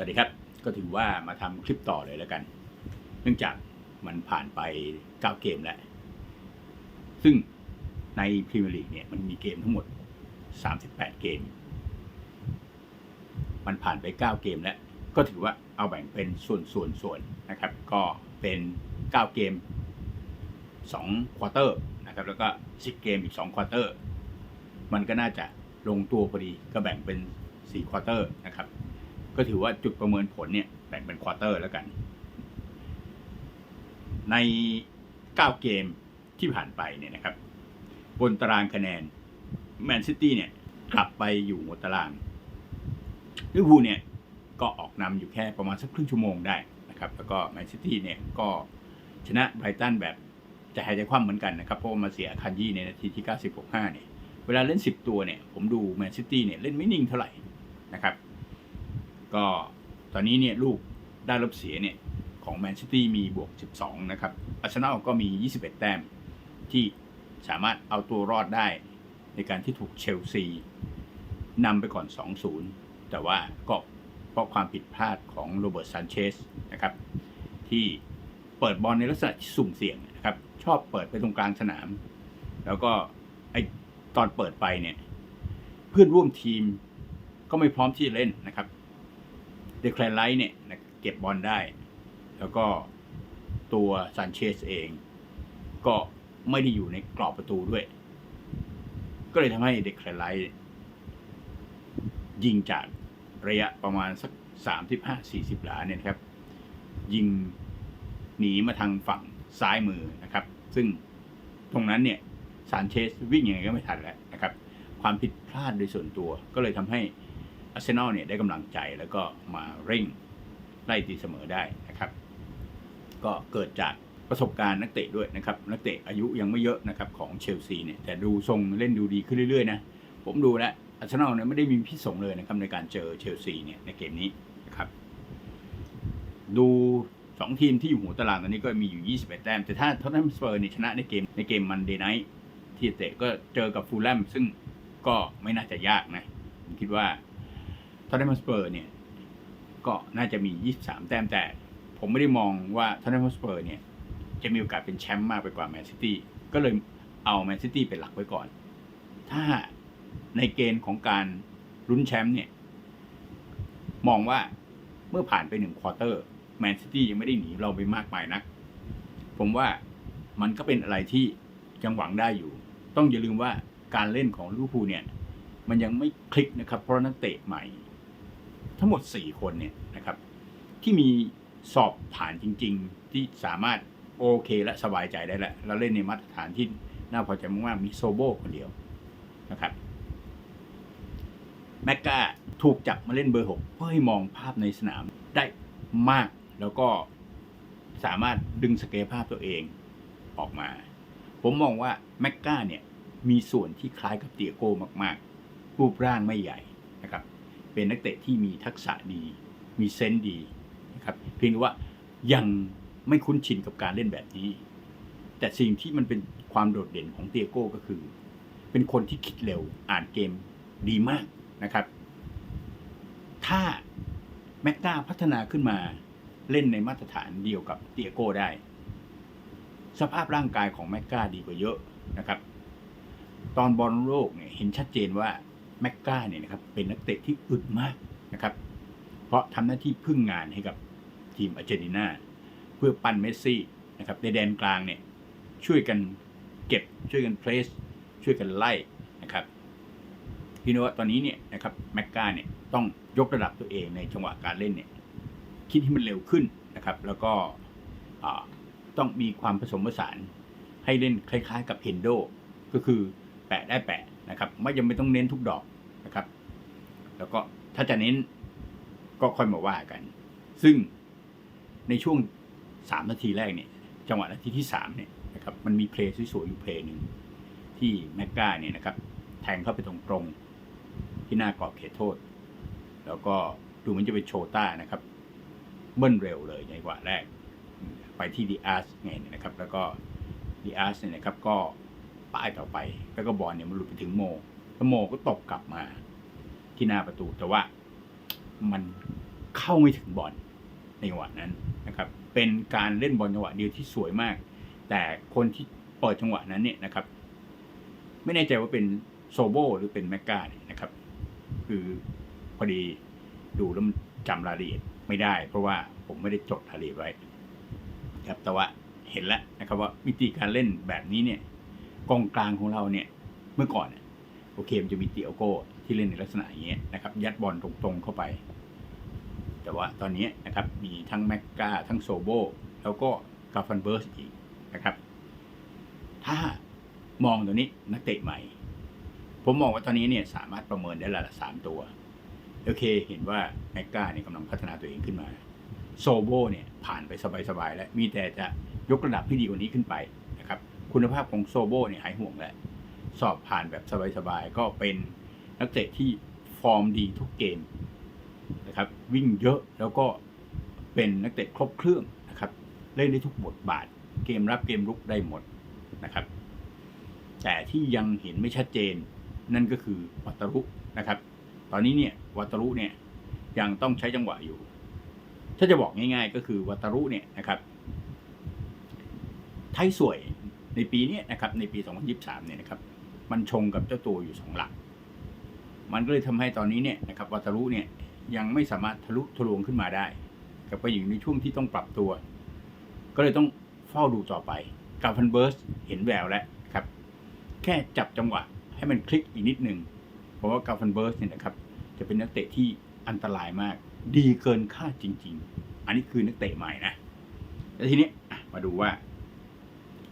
สวัสดีครับ ก็ถือว่ามาทำคลิปต่อเลยแล้วกัน เนื่องจากมันผ่านไป 9 เกมแล้ว ซึ่งในพรีเมียร์ลีกเนี่ยมันมีเกมทั้งหมด 38 เกม มันผ่านไป 9 เกมแล้ว ก็ถือว่าเอาแบ่งเป็นส่วนส่วนส่วนนะครับ ก็เป็น 9 เกม2ควอเตอร์นะครับ แล้วก็ 10 เกมอีก2ควอเตอร์ มันก็น่าจะลงตัวพอดี ก็แบ่งเป็น4ควอเตอร์นะครับ ก็ถือว่าจุดประเมินผลเนี่ยแบ่งเป็นควอเตอร์แล้วกัน ใน 9 เกมที่ผ่านไปเนี่ยนะครับ บนตารางคะแนนแมนซิตี้เนี่ยกลับไปอยู่หัวตารางลิเวอร์พูลเนี่ยก็ออกนำอยู่แค่ประมาณสักครึ่งชั่วโมงได้นะครับ แล้วก็แมนซิตี้เนี่ยก็ชนะไบรตันแบบจะหายใจคว่ำเหมือนกันนะครับ เพราะมาเสียคันยี่ในนาทีที่ 96เนี่ย เวลาเล่น 10 ตัวเนี่ย ผมดูแมนซิตี้เนี่ย เล่นไม่นิ่งเท่าไหร่นะครับ ก็ตอนนี้เนี่ยลูกได้รับเสียเนี่ยของแมนซิตี้มีบวก 12 นะครับอาร์เซนอลก็มี 21 แต้มที่สามารถเอาตัวรอดได้ในการที่ถูกเชลซีนำไปก่อน 2-0 แต่ว่าก็เพราะความผิดพลาดของโรเบิร์ตซานเชสนะครับที่เปิดบอลในลักษณะสุ่มเสี่ยงนะครับ ชอบเปิดไปตรงกลางสนาม แล้วก็ไอตอนเปิดไปเนี่ย เพื่อนร่วมทีมก็ไม่พร้อมที่จะเล่นนะครับ เดคลไลท์เนี่ยเก็บบอลได้ แล้วก็ตัวซานเชสเอง ก็ไม่ได้อยู่ในกรอบประตูด้วย ก็เลยทำให้เดคแคลนไลท์ยิงจากระยะประมาณสักสามสิบห้าสี่สิบหลาเนี่ยนะครับ ยิงหนีมาทางฝั่งซ้ายมือนะครับ ซึ่งตรงนั้นเนี่ยซานเชสวิ่งยังไงก็ไม่ทันแล้วนะครับ ความผิดพลาดโดยส่วนตัวก็เลยทำให้ อาร์เซนอลเนี่ยได้กำลังใจแล้วก็มาเร่งไล่ตีเสมอได้นะครับ ก็เกิดจากประสบการณ์นักเตะด้วยนะครับ นักเตะอายุยังไม่เยอะนะครับของเชลซีเนี่ยแต่ดูทรงเล่นดูดีขึ้นเรื่อยๆนะผมดูแล้วอาร์เซนอลเนี่ยไม่ได้มีพิษสงเลยนะครับในการเจอเชลซีเนี่ยในเกมนี้นะครับดูสองทีมที่อยู่หัวตารางตอนนี้ก็มีอยู่ 21 แต้ม แต่ถ้าท็อตแนมสเปอร์นี่ชนะในเกมในเกมมันเดย์ไนท์ที่เตะก็เจอกับฟูลแลมซึ่งก็ไม่น่าจะยากนะ ผมคิดว่า ท็อตแนมสเปอร์เนี่ย ก็น่าจะมี 23 แต้มแต่ ผมไม่ได้มองว่าท็อตแนมสเปอร์เนี่ย จะมีโอกาสเป็นแชมป์มากไปกว่าแมนซิตี้ก็เลยเอาแมนซิตี้เป็นหลักไว้ก่อน ถ้าในเกณฑ์ของการลุ้นแชมป์เนี่ย มองว่าเมื่อผ่านไปหนึ่งควอเตอร์แมนซิตี้ยังไม่ได้หนีเราไปมากมายนัก ผมว่ามันก็เป็นอะไรที่ยังหวังได้อยู่ ต้องอย่าลืมว่าการเล่นของลิเวอร์พูลเนี่ย มันยังไม่คลิกนะครับ เพราะนักเตะใหม่ ทั้งหมด 4 คนเนี่ยนะครับ ที่มีสอบผ่านจริง ๆ ที่สามารถโอเคและสบายใจได้แล้วแล้วเล่นในมาตรฐานที่น่าพอใจมากๆมีโซโบคนเดียวนะครับแมกกาถูกจับมาเล่นเบอร์ 6 เพื่อให้มองภาพในสนามได้มากแล้วก็สามารถดึงศักยภาพตัวเองออกมา ผมมองว่าแมกกาเนี่ยมีส่วนที่คล้ายกับเตียโก้มากๆ รูปร่างไม่ใหญ่นะครับ เป็นนักเตะที่มีทักษะดี มีเซนส์ดีนะครับเพียงแต่ว่ายังไม่คุ้นชินกับการเล่นแบบนี้ แต่สิ่งที่มันเป็นความโดดเด่นของเตียโก้ก็คือ เป็นคนที่คิดเร็วอ่านเกมดีมากนะครับ ถ้าแม็กนาพัฒนาขึ้นมาเล่นในมาตรฐานเดียวกับเตียโก้ได้ สภาพร่างกายของแม็กกาดีกว่าเยอะนะครับ ตอนบอลโลกเนี่ยเห็นชัดเจนว่า แม็กกาเนี่ยนะครับเป็นนักเตะที่อึดมากนะครับ เพราะทำหน้าที่พึ่งงานให้กับทีมอาร์เจนตินาเพื่อปั้นเมสซี่นะครับในแดนกลางเนี่ยช่วยกันเก็บช่วยกันเพลสช่วยกันไล่นะครับพี่นว่าตอนนี้เนี่ยนะครับแม็กกาเนี่ยต้องยกระดับตัวเองในจังหวะการเล่นเนี่ยคิดให้มันเร็วขึ้นนะครับ แล้วก็ต้องมีความผสมผสานให้เล่นคล้ายๆกับเฮนโดก็คือแปะได้แปะ นะครับไม่จำเป็นต้องเน้นทุกดอกนะครับ แล้วก็ถ้าจะเน้นก็ค่อยมาว่ากัน ซึ่งในช่วงสามนาทีแรกเนี่ย จังหวะนาทีที่สามเนี่ยนะครับมันมีเพลย์สวยๆอยู่เพลย์หนึ่งที่แม็กกาเนี่ยนะครับ แทงเข้าไปตรงๆที่หน้ากรอบเขตโทษ แล้วก็ดูเหมันจะเป็นโชต้านะครับเบิ้ลเร็วเลยในจังหวะแรก ไปที่ดีอาร์สไงเนี่ยนะครับ แล้วก็ดีอาร์สเนี่ยนะครับก็ ป้ายต่อไป แล้วก็บอลเนี่ยมันหลุดไปถึงโมแล้วโมก็ตกกลับมาที่หน้าประตู แต่ว่ามันเข้าไม่ถึงบอลในจังหวะนั้นนะครับ เป็นการเล่นบอลจังหวะเดียวที่สวยมาก แต่คนที่เปิดจังหวะนั้นเนี่ยนะครับ ไม่แน่ใจว่าเป็นโซโบหรือเป็นแมกกาเนี่ยนะครับ คือพอดีดูแล้วมันจำรายละเอียดไม่ได้ เพราะว่าผมไม่ได้จดรายละเอียดไว้ครับแต่ว่าเห็นแล้วนะครับว่าวิธีการเล่นแบบนี้เนี่ย กองกลางของเราเนี่ยเมื่อก่อนเนี่ยโอเคมันจะมีเตียโก้ที่เล่นในลักษณะอย่างเงี้ยนะครับ ยัดบอลตรงๆเข้าไป แต่ว่าตอนนี้นะครับมีทั้งแม็กกาทั้งโซโบแล้วก็กาฟันเบิร์สอีกนะครับ ถ้ามองตัวนี้นักเตะใหม่ ผมมองว่าตอนนี้เนี่ยสามารถประเมินได้ละสามตัวโอเค เห็นว่าแม็กกาเนี่ยกำลังพัฒนาตัวเองขึ้นมา โซโบเนี่ยผ่านไปสบายๆแล้วมีแต่จะยกระดับที่ดีกว่านี้ขึ้นไป คุณภาพของโซโบเนี่ยหายห่วงแล้วสอบผ่านแบบสบายๆ ก็เป็นนักเตะที่ฟอร์มดีทุกเกมนะครับ วิ่งเยอะแล้วก็เป็นนักเตะครบเครื่องนะครับ เล่นได้ทุกบทบาท เกมรับเกมรุกได้หมดนะครับ แต่ที่ยังเห็นไม่ชัดเจนนั่นก็คือวัตรุนะครับ ตอนนี้เนี่ยวัตรุเนี่ยยังต้องใช้จังหวะอยู่ ถ้าจะบอกง่าย ๆ ก็คือวัตรุเนี่ยนะครับไทยสวย ในปีนี้นะครับในปี 2023 เนี่ยนะครับมันชงกับเจ้าตัวอยู่สองหลัก มันก็เลยทำให้ตอนนี้เนี่ยนะครับวัตรุเนี่ยยังไม่สามารถทะลุทะลวงขึ้นมาได้ กับไปอยู่ในช่วงที่ต้องปรับตัว ก็เลยต้องเฝ้าดูต่อไปกาฟันเบิร์สเห็นแววแล้วครับ แค่จับจังหวะให้มันคลิกอีกนิดหนึ่งเพราะว่ากาฟันเบิร์สเนี่ยนะครับจะเป็นนักเตะที่อันตรายมาก ดีเกินคาดจริง ๆ อันนี้คือนักเตะใหม่นะ แล้วทีนี้มาดูว่า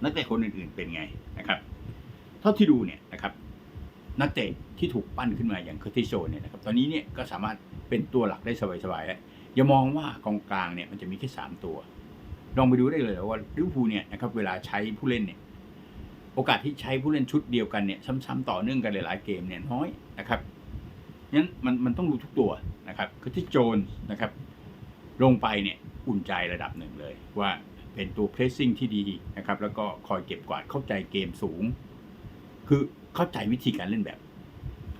นักเตะคนอื่น ๆ เป็นไงนะครับ เท่าที่ดูเนี่ยนะครับ นักเตะที่ถูกปั้นขึ้นมาอย่างเคอร์ติโชเนี่ยนะครับ ตอนนี้เนี่ยก็สามารถเป็นตัวหลักได้สบายๆแล้วอย่ามองว่ากองกลางเนี่ยมันจะมีแค่สามตัว ลองไปดูได้เลยว่าลิเวอร์พูลเนี่ยนะครับเวลาใช้ผู้เล่นเนี่ย โอกาสที่ใช้ผู้เล่นชุดเดียวกันเนี่ยซ้ำๆต่อเนื่องกันหลายๆเกมเนี่ยน้อยนะครับงั้นมันมันต้องดูทุกตัวนะครับคือที่โจนนะครับ ลงไปเนี่ยอุ่นใจระดับหนึ่งเลยว่า เป็นตัวเพรสซิ่งที่ดีนะครับแล้วก็คอยเก็บกวาดเข้าใจเกมสูง คือเข้าใจวิธีการเล่นแบบ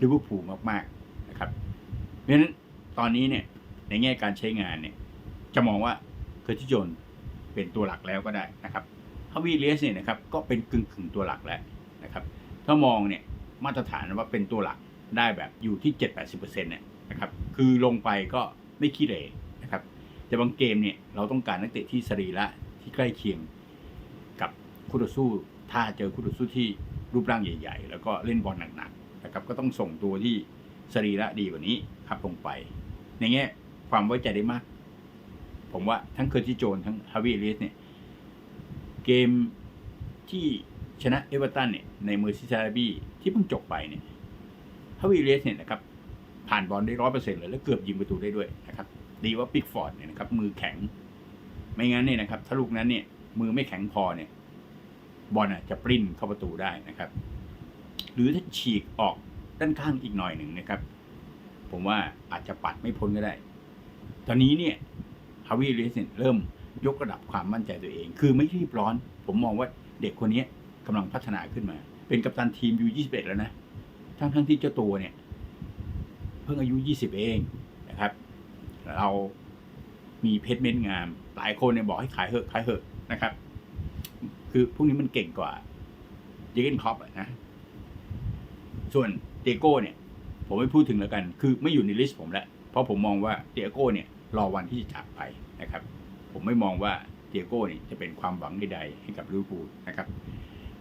ลิเวอร์พูลมากๆนะครับ เพราะฉะนั้นตอนนี้เนี่ยในแง่การใช้งานเนี่ย จะมองว่าเคอร์ติโจนเป็นตัวหลักแล้วก็ได้นะครับฮาวิเลสเนี่ยนะครับก็เป็นกึ่งกึ่งๆตัวหลักแล้วนะครับ ถ้ามองเนี่ยมาตรฐานว่าเป็นตัวหลักได้แบบอยู่ที่ 7 8 0เนี่ยนะครับ คือลงไปก็ไม่ขี้เหร่นะครับ แต่บางเกมเนี่ยเราต้องการนักเตะที่สรีระ ใกล้เคียงกับคู่ต่อสู้ ถ้าเจอคู่ต่อสู้ที่รูปร่างใหญ่ ๆ แล้วก็เล่นบอลหนักๆนะครับก็ต้องส่งตัวที่สรีระดีกว่านี้ครับลงไป ในแง่ความไว้ใจได้มาก ผมว่าทั้งเคอร์ติโจนทั้งฮาวิเอลิสเนี่ยเกมที่ชนะเอเวอร์ตันเนี่ยในเมอร์ซีซาบี้ที่เพิ่งจบไปเนี่ยฮาวิเลสเนี่ยนะครับผ่านบอลได้ร้อยเปอร์เซ็นต์เลย แล้วเกือบยิงประตูได้ด้วยนะครับ ดีว่าปิกฟอร์ดเนี่ยนะครับมือแข็ง ไม่งั้นเนี่ยนะครับถ้าลูกนั้นเนี่ยมือไม่แข็งพอเนี่ยบอลอะจะปริ้นเข้าประตูได้นะครับ หรือถ้าฉีกออกด้านข้างอีกหน่อยหนึ่งนะครับ ผมว่าอาจจะปัดไม่พ้นก็ได้ ตอนนี้เนี่ยฮาวิเลสเนเริ่มยกระดับความมั่นใจตัวเอง คือไม่รีบร้อน ผมมองว่าเด็กคนนี้กำลังพัฒนาขึ้นมา เป็นกัปตันทีมยู21แล้วนะ ทั้งทั้งที่เจ้าตัวเนี่ย เพิ่งอายุ 20 เองนะครับ เรามีเพชรเม็ดงาม หลายคนเนี่ยบอกให้ขายเหอะขายเหอะนะครับ คือพวกนี้มันเก่งกว่าเจเกนคอปนะ ส่วนเตโก้เนี่ย ผมไม่พูดถึงแล้วกัน คือไม่อยู่ในลิสต์ผมแล้ว เพราะผมมองว่าเตโก้เนี่ยรอวันที่จะจากไปนะครับ ผมไม่มองว่าเตโก้เนี่ยจะเป็นความหวังใดๆให้กับลิเวอร์พูลนะครับ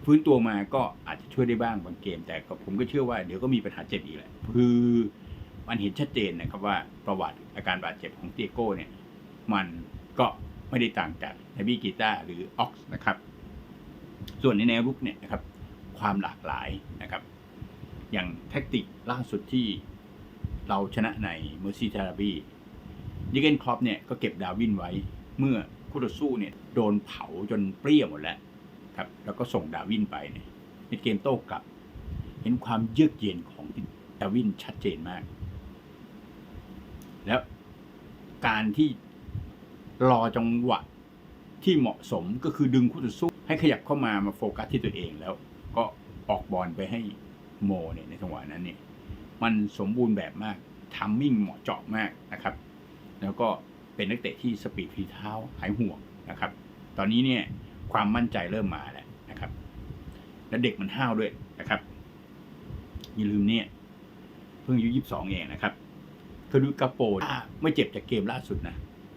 ฟื้นตัวมาก็อาจจะช่วยได้บ้างบางเกม แต่ผมก็เชื่อว่าเดี๋ยวก็มีปัญหาเจ็บอีกแหละคือมันเห็นชัดเจนนะครับว่าประวัติอาการบาดเจ็บของเตียโก้เนี่ย มันก็ ไม่ได้ต่างจากเนบี้กีตาร์หรือออกซ์นะครับ ส่วนในแนวรุกเนี่ยนะครับ ความหลากหลายนะครับ อย่างแท็กติกล่าสุดที่เราชนะในเมอร์ซีทาราบียิเกนครอปเนี่ยก็เก็บดาวินไว้เมื่อคู่ต่อสู้เนี่ยโดนเผาจนเปรี้ยวหมดแล้วครับแล้วก็ส่งดาวินไปเนี่ยในเกมโต้กลับ เห็นความเยือกเย็นของดาวินชัดเจนมาก แล้วการที่ รอจังหวะที่เหมาะสมก็คือดึงคู่ต่อสู้ให้ขยับเข้ามามาโฟกัสที่ตัวเองแล้ว ก็ออกบอลไปให้โมเนี่ยในจังหวะนั้นเนี่ยมันสมบูรณ์แบบมากทัมมิ่งเหมาะเจาะมากนะครับ แล้วก็เป็นนักเตะที่สปีดฝีเท้าหายห่วงนะครับ ตอนนี้เนี่ยความมั่นใจเริ่มมาแล้วนะครับ และเด็กมันห้าวด้วยนะครับอย่าลืมเนี่ยเพิ่งอายุยี่สิบสองเองนะครับเธอดูกาโปถ้าไม่เจ็บจากเกมล่าสุดนะ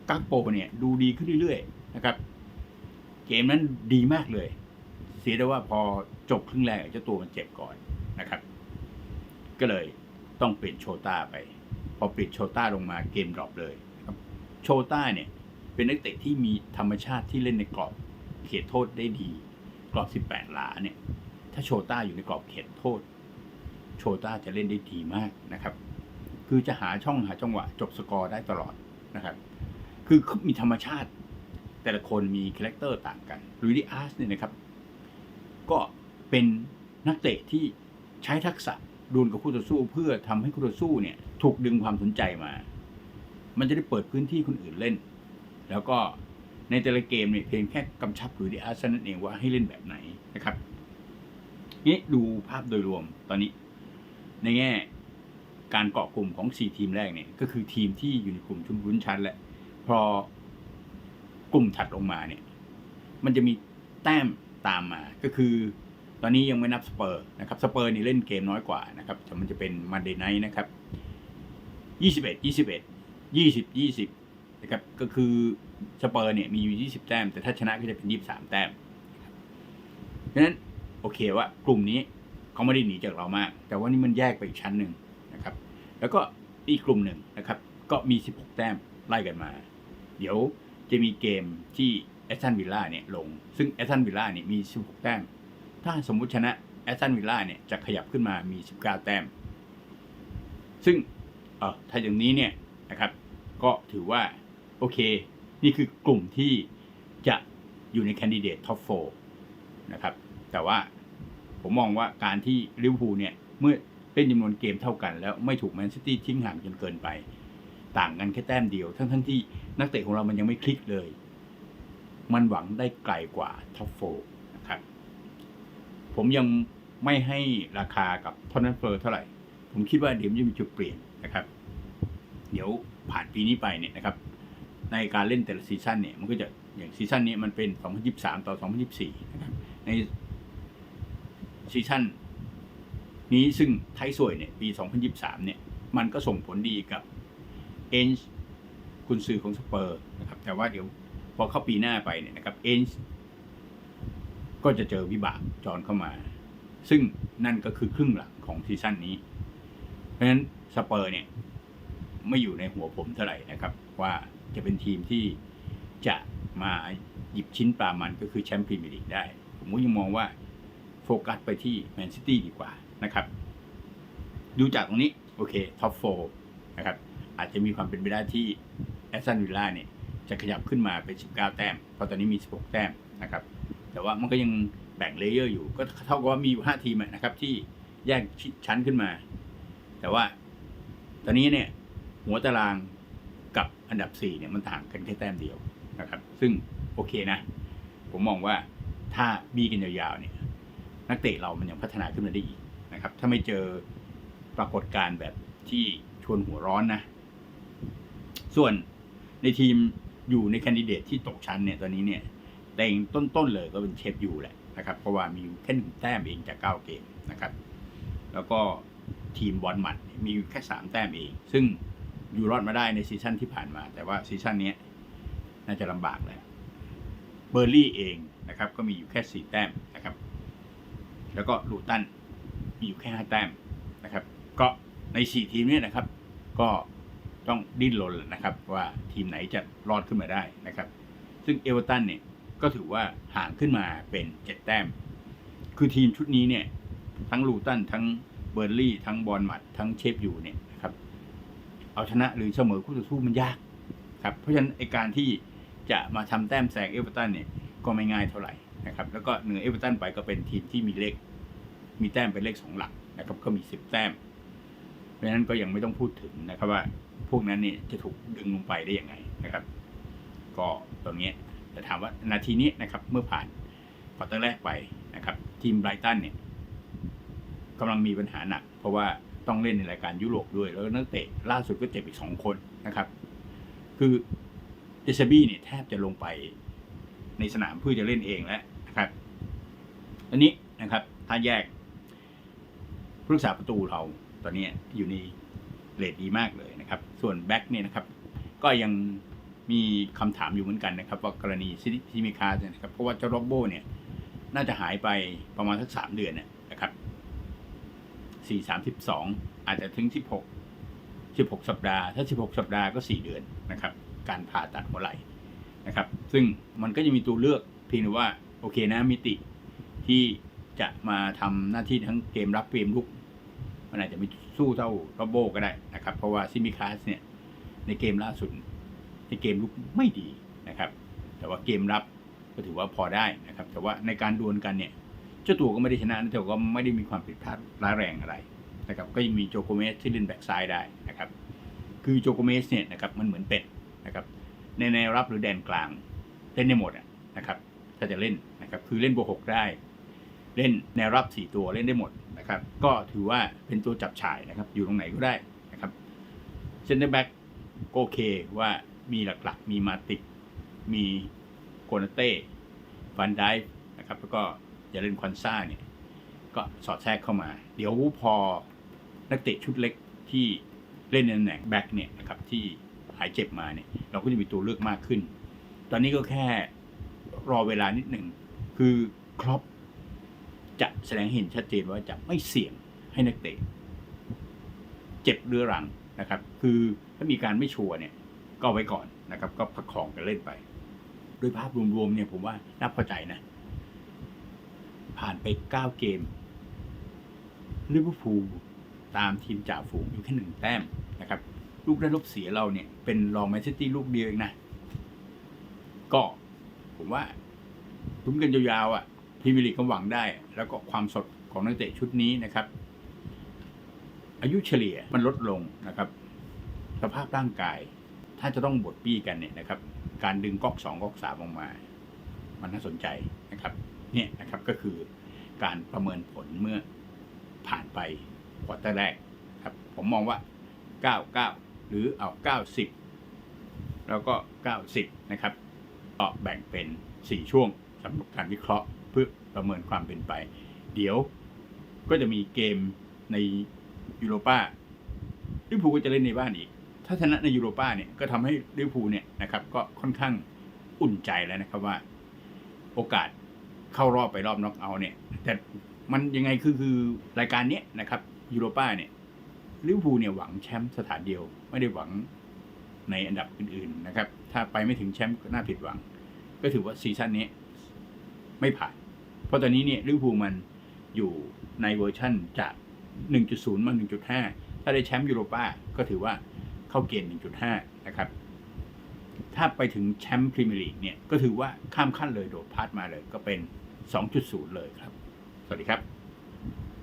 กาโปเนี่ยดูดีขึ้นเรื่อยๆนะครับ เกมนั้นดีมากเลย เสียแต่ว่าพอจบครึ่งแรกเจ้าตัวมันเจ็บก่อนนะครับ ก็เลยต้องเปลี่ยนโชต้าไป พอเปลี่ยนโชต้าลงมาเกมดรอปเลยครับ โชต้าเนี่ย เป็นนักเตะที่มีธรรมชาติที่เล่นในกรอบเขตโทษได้ดี กรอบ 18 หลาเนี่ย ถ้าโชต้าอยู่ในกรอบเขตโทษ โชต้าจะเล่นได้ดีมากนะครับ คือจะหาช่องหาจังหวะจบสกอร์ได้ตลอดนะครับ คือเขามีธรรมชาติ แต่ละคนมีคาแรคเตอร์ต่างกันลุยดิอาร์สเนี่ยนะครับ ก็เป็นนักเตะที่ใช้ทักษะดวลกับคู่ต่อสู้เพื่อทำให้คู่ต่อสู้เนี่ย ถูกดึงความสนใจมา มันจะได้เปิดพื้นที่คนอื่นเล่น แล้วก็ในแต่ละเกมเนี่ยเพียงแค่กำชับลุยดิอาร์สนั่นเองว่าให้เล่นแบบไหนนะครับนี่ดูภาพโดยรวมตอนนี้ ในแง่การเกาะกลุ่มของ 4 ทีมแรกเนี่ย ก็คือทีมที่อยู่ในกลุ่มชุนวุ้นชั้นแหละ พอกลุ่มถัดลงมาเนี่ย มันจะมีแต้มตามมาก็คือ ตอนนี้ยังไม่นับสเปอร์นะครับสเปอร์นี่เล่นเกมน้อยกว่านะครับแต่มันจะเป็นมันเดย์ไนท์นะครับ21 21 20 20นะครับก็คือสเปอร์เนี่ยมีอยู่ 20 แต้ม แต่ถ้าชนะก็จะเป็น 23 แต้มเพราะฉะนั้นโอเคว่ากลุ่มนี้เขาไม่ได้หนีจากเรามาก แต่ว่านี่มันแยกไปอีกชั้นหนึ่งนะครับ แล้วก็อีกกลุ่มหนึ่งนะครับ ก็มี 16 แต้มไล่กันมา เดี๋ยวจะมีเกมที่แอสตันวิลล่าเนี่ยลง ซึ่งแอสตันวิลล่าเนี่ยมี 16 แต้ม ถ้าสมมุติชนะแอสตันวิลล่าเนี่ยจะขยับขึ้นมามี 19 แต้ม ซึ่งเออถ้าอย่างนี้เนี่ยนะครับก็ถือว่า โอเค นี่คือกลุ่มที่จะอยู่ในแคนดิเดตท็อปโฟนะครับ แต่ว่าผมมองว่าการที่ลิเวอร์พูลเนี่ย เมื่อเล่นจำนวนเกมเท่ากันแล้วไม่ถูกแมนซิตี้ทิ้งห่างจนเกินไป ต่างกันแค่แต้มเดียว ทั้งทั้งที่ นักเตะของเรามันยังไม่คลิกเลย มันหวังได้ไกลกว่าท็อปโฟนะครับ ผมยังไม่ให้ราคากับทอนนันเฟอร์เท่าไหร่ ผมคิดว่าเดี๋ยวมันจะมีจุดเปลี่ยนนะครับ เดี๋ยวผ่านปีนี้ไปเนี่ยนะครับ ในการเล่นแต่ละซีซั่นเนี่ยมันก็จะอย่างซีซั่นนี้มันเป็น 2023 ต่อ 2024 นะครับ ในซีซั่นนี้ซึ่งไทยสวยเนี่ยปี 2023 เนี่ย มันก็ส่งผลดีกับเอน คุณซื้อของสเปอร์นะครับ แต่ว่าเดี๋ยวพอเข้าปีหน้าไปเนี่ยนะครับเอนจ์ก็จะเจอวิบากจอนเข้ามา ซึ่งนั่นก็คือครึ่งหลังของซีซั่นนี้ เพราะฉะนั้นสเปอร์เนี่ยไม่อยู่ในหัวผมเท่าไหร่นะครับ ว่าจะเป็นทีมที่จะมาหยิบชิ้นปลามันก็คือแชมป์พรีเมียร์ลีกได้ ผมก็ยังมองว่าโฟกัสไปที่แมนซิตี้ดีกว่านะครับ ดูจากตรงนี้ โอเคท็อปโฟนะครับ อาจจะมีความเป็นไปได้ที่ แอสตันวิลล่าเนี่ยจะขยับขึ้นมาเป็น 19 แต้ม เพราะตอนนี้มี 16 แต้มนะครับ แต่ว่ามันก็ยังแบ่งเลเยอร์อยู่ ก็เท่ากับว่ามีอยู่ 5 ทีมนะครับที่แยกชั้นขึ้นมา แต่ว่าตอนนี้เนี่ยหัวตารางกับอันดับ 4 เนี่ยมันต่างกันแค่แต้มเดียวนะครับ ซึ่งโอเคนะ ผมมองว่าถ้าบีกันยาวๆเนี่ยนักเตะเรามันยังพัฒนาขึ้นมาได้อีกนะครับ ถ้าไม่เจอปรากฏการณ์แบบที่ชวนหัวร้อนนะ ส่วน ในทีมอยู่ในแคนดิเดตที่ตกชั้นเนี่ยตอนนี้เนี่ยแต่งต้นๆเลยก็เป็นเชฟยูแหละนะครับเพราะว่ามีแค่หนึ่งแต้มเองจากเก้าเกมนะครับ แล้วก็ทีมบอลหมัดเนี่ยมีแค่สามแต้มเอง ซึ่งอยู่รอดมาได้ในซีซั่นที่ผ่านมา แต่ว่าซีซั่นนี้น่าจะลำบากแล้วเบอร์ลี่เองนะครับก็มีอยู่แค่สี่แต้มนะครับ แล้วก็ลูตันมีอยู่แค่ห้าแต้มนะครับ ก็ในสี่ทีมนี้นะครับ ก็ ต้องดิ้นรนนะครับ ว่าทีมไหนจะรอดขึ้นมาได้นะครับ ซึ่งเอเวอร์ตันเนี่ยก็ถือว่าห่างขึ้นมาเป็นเจ็ดแต้ม คือทีมชุดนี้เนี่ย ทั้งลูตันทั้งเบอร์ลี่ ทั้งบอลมัดทั้งเชฟอยู่เนี่ยนะครับ เอาชนะหรือเสมอคู่ต่อสู้มันยากครับ เพราะฉะนั้นไอการที่จะมาทำแต้มแซงเอเวอร์ตันเนี่ยก็ไม่ง่ายเท่าไหร่นะครับ แล้วก็เหนือเอเวอร์ตันไปก็เป็นทีมที่มีเลข มีแต้มเป็นเลขสองหลักนะครับ ก็มีสิบแต้ม เพราะฉะนั้นก็ยังไม่ต้องพูดถึงนะครับว่าพวกนั้นเนี่ยจะถูกดึงลงไปได้ยังไงนะครับ ก็ตรงนี้แต่ถามว่านาทีนี้นะครับ เมื่อผ่านควอเตอร์แรกไปนะครับ ทีมไบรตันเนี่ยกำลังมีปัญหาหนัก เพราะว่าต้องเล่นในรายการยุโรปด้วย แล้วนักเตะล่าสุดก็เจ็บอีกสองคนนะครับ คือเดซบี้เนี่ยแทบจะลงไปในสนามเพื่อจะเล่นเองแล้วนะครับอันนี้นะครับ ถ้าแยกผู้รักษาประตูเรา ตอนนี้อยู่ในเรทดีมากเลยนะครับ ส่วนแบ็กเนี่ยนะครับ ก็ยังมีคำถามอยู่เหมือนกันนะครับ ว่ากรณีซิซิมิคาสเนี่ยนะครับเพราะว่าเจ้าโรบโบเนี่ย น่าจะหายไปประมาณสักสามเดือนนะครับสี่สามสิบสองอาจจะถึงสิบหกสิบหกสัปดาห์ ถ้าสิบหกสัปดาห์ก็สี่เดือนนะครับ การผ่าตัดหัวไหล่นะครับ ซึ่งมันก็จะมีตัวเลือกเพียงแต่ว่าโอเคนะมิติที่จะมาทำหน้าที่ทั้งเกมรับเกมลุก มันอาจจะไม่สู้เท่าโรบโบก็ได้นะครับ เพราะว่าซิมิคาสเนี่ยในเกมล่าสุดในเกมลุกไม่ดีนะครับ แต่ว่าเกมรับก็ถือว่าพอได้นะครับ แต่ว่าในการดวลกันเนี่ยเจ้าตัวก็ไม่ได้ชนะนะแต่ก็ไม่ได้มีความผิดพลาดร้ายแรงอะไรนะครับ ก็ยังมีโจโกเมสที่เล่นแบ็กซ้ายได้นะครับ คือโจโกเมสเนี่ยนะครับมันเหมือนเป็ดนะครับ ในแนวรับหรือแดนกลางเล่นได้หมดนะครับ ถ้าจะเล่นนะครับ คือเล่นบวกหกได้ เล่นแนวรับสี่ตัวเล่นได้หมด นะครับ ก็ถือว่าเป็นตัวจับฉายนะครับ อยู่ตรงไหนก็ได้นะครับเซนเตอร์แบ็กก็โอเคว่ามีหลักๆ มีมาติกมีโกนาเต้ฟันไดนะครับ แล้วก็อย่าเล่นควันซ่าเนี่ยก็สอดแทรกเข้ามา เดี๋ยวพอนักเตะชุดเล็กที่เล่นในตำแหน่งแบ็กเนี่ยนะครับที่หายเจ็บมาเนี่ยเราก็จะมีตัวเลือกมากขึ้น ตอนนี้ก็แค่รอเวลานิดหนึ่งคือครอป จะแสดงเห็นชัดเจนว่าจะไม่เสี่ยงให้นักเตะ เจ็บเรื้อรังนะครับ คือถ้ามีการไม่ชัวร์เนี่ย ก็ไว้ก่อนนะครับ ก็ประคองกันเล่นไป โดยภาพรวมๆเนี่ยผมว่าน่าพอใจนะ ผ่านไปเก้าเกมลิเวอร์พูลตามทีมจ่าฝูงอยู่แค่หนึ่งแต้มนะครับ ลูกได้ลบเสียเราเนี่ย เป็นรองแมนซิตี้ลูกเดียวเองนะ ก็ผมว่าลุ้นกันยาวๆอะ รีเมียร์ลีกก็หวังได้ แล้วก็ความสดของนักเตะชุดนี้นะครับ อายุเฉลี่ยมันลดลงนะครับ สภาพร่างกาย ถ้าจะต้องบดปี้กันเนี่ยนะครับ การดึงก๊อกสองก๊อกสามออกมา มันน่าสนใจนะครับ เนี่ยนะครับก็คือการประเมินผลเมื่อผ่านไปควอเตอร์แรกครับ ผมมองว่า 99 หรือเอา 90 แล้วก็ 90 นะครับก็แบ่งเป็น 4 ช่วงสำหรับการวิเคราะห์ เพื่อประเมินความเป็นไป เดี๋ยวก็จะมีเกมในยูโรปาลิเวอร์พูลก็จะเล่นในบ้านอีก ถ้าชนะในยูโรปาเนี่ยก็ทำให้ลิเวอร์พูลเนี่ยนะครับ ก็ค่อนข้างอุ่นใจแล้วนะครับว่า โอกาสเข้ารอบไปรอบน็อกเอาท์เนี่ย แต่มันยังไงคือคือรายการเนี้ยนะครับยูโรปาเนี่ยลิเวอร์พูลเนี่ยหวังแชมป์สถานเดียว ไม่ได้หวังในอันดับอื่นๆนะครับ ถ้าไปไม่ถึงแชมป์ก็น่าผิดหวัง ก็ถือว่าซีซั่นนี้ ไม่ผ่าน เพราะตอนนี้เนี่ยลิเวอร์พูลมันอยู่ในเวอร์ชั่นจาก 1.0 มา 1.5 ถ้าได้แชมป์ยูโรป้าก็ถือว่าเข้าเกณฑ์ 1.5 นะครับ ถ้าไปถึงแชมป์พรีเมียร์ลีกเนี่ย ก็ถือว่าข้ามขั้นเลยโดดพาดมาเลยก็เป็น 2.0 เลยครับ สวัสดีครับ